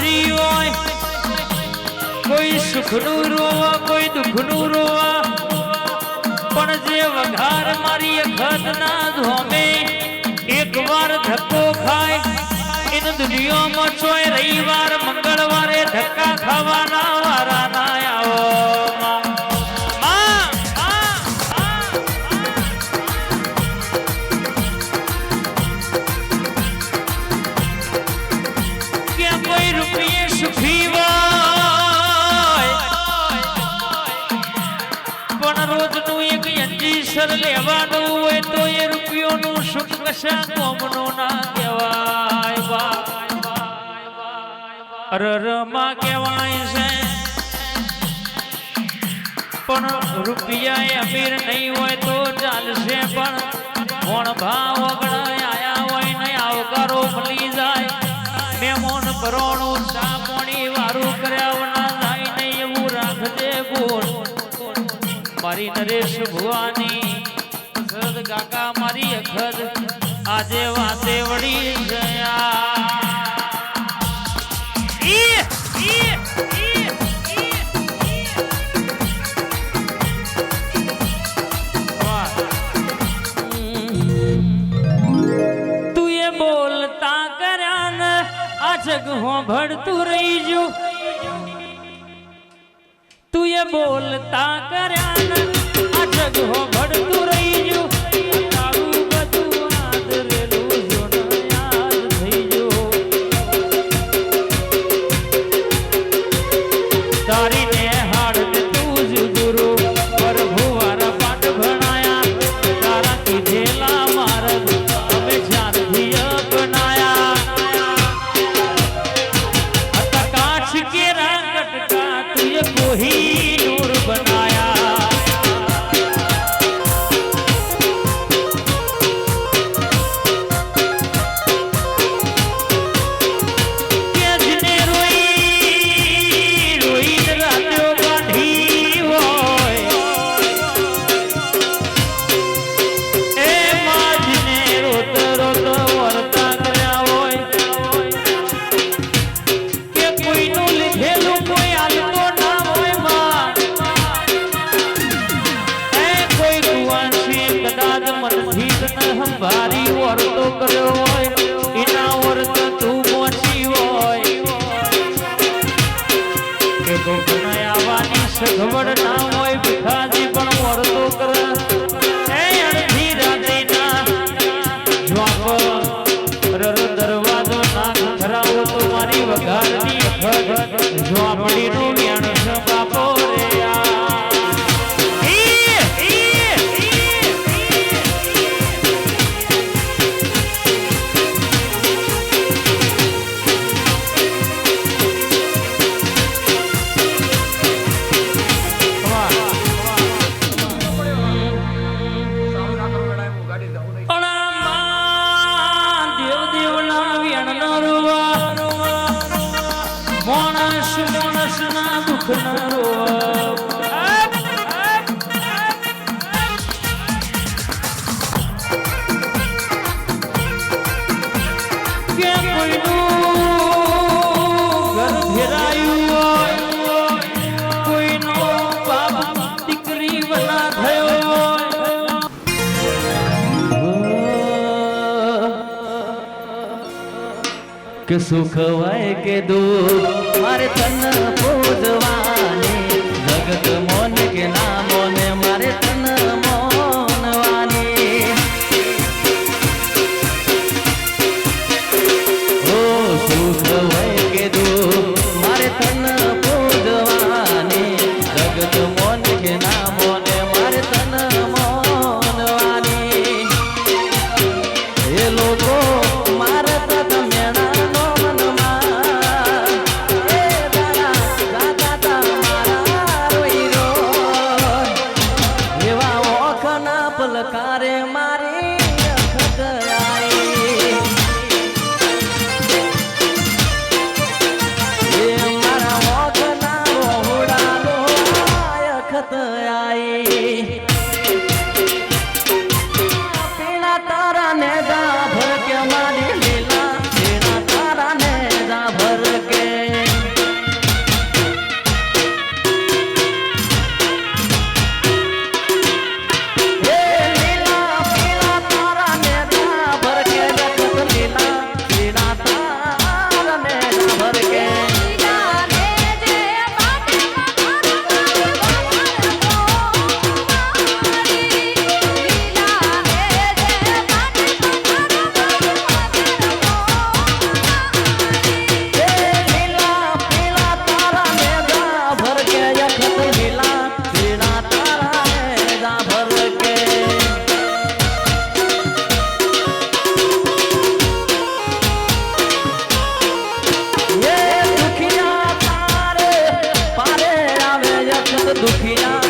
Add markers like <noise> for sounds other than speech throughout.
વેણા હોય, કોઈ સુખનું રોવા, કોઈ દુઃખનું રોવા. પણ જે વઘાર મારી અખત ના ધોમે, એક વાર ધક્કો ખાય, એન દુનિયામાં ચોય રવિવાર, મંગળવારે ધક્કા ખાવાના કશા કોમનો ના કહેવાય બા. અરરમાં કહેવાય છે. પણ રૂપિયા અમીર નહીં હોય તો ચાલશે પણ. કોણ ભાવ અગણાય આયા હોય નહીં, આવકારો ભલી જાય. મેમોન કરોણું સામોણી વારું કર્યા ના જાય નહીં એવું રાખજે ગુણ મારી નરેશ ભુવાની સદ કાકા મારી અખર. આજે વાતે વળી ગયા. ઈ, ઈ, ઈ, ઈ, ઈ. તું એ બોલતા કર્યા ને આ જગ હોભળતું રહી જો તું એ બોલતા કર્યા આ જગ હોભળતું રહી Gracias. <laughs> કે સુખ હોય કે દુઃખ? મારે તન પૂજવાની જગત મોન કે ના সরকারে মারে looking up.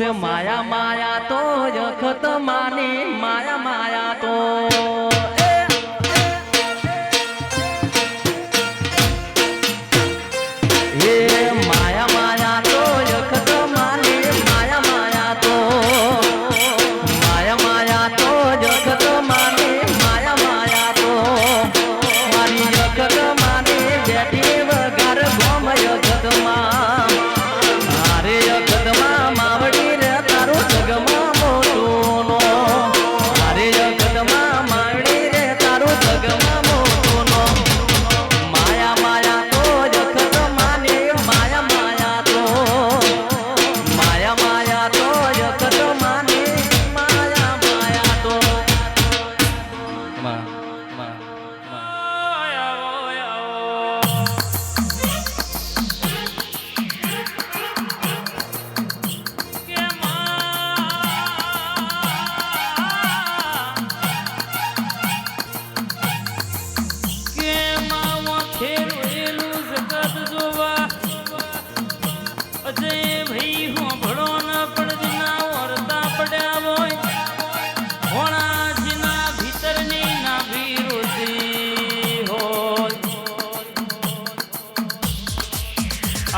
પછી માયા માયા તો અખત માને માયા માયા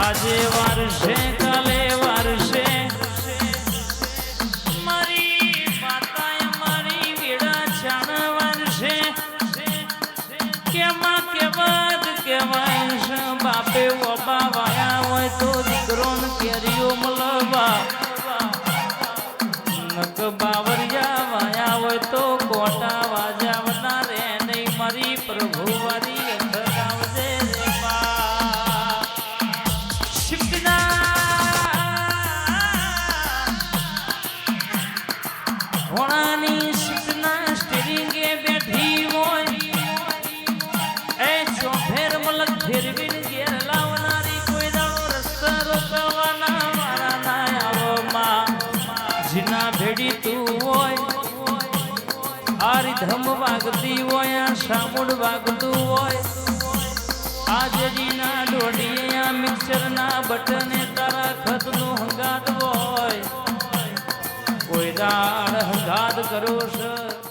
આજે વારસે કાલે વારસે જીના ભેડી તું હોય આ રીધમ વાગતી હોય, આ સામુડ વાગતું હોય. આજરીના દોઢિયા મિક્સરના બટને તારા ખતનું હંગાત હોય. કોઈ દાળ હંગાત કરો છે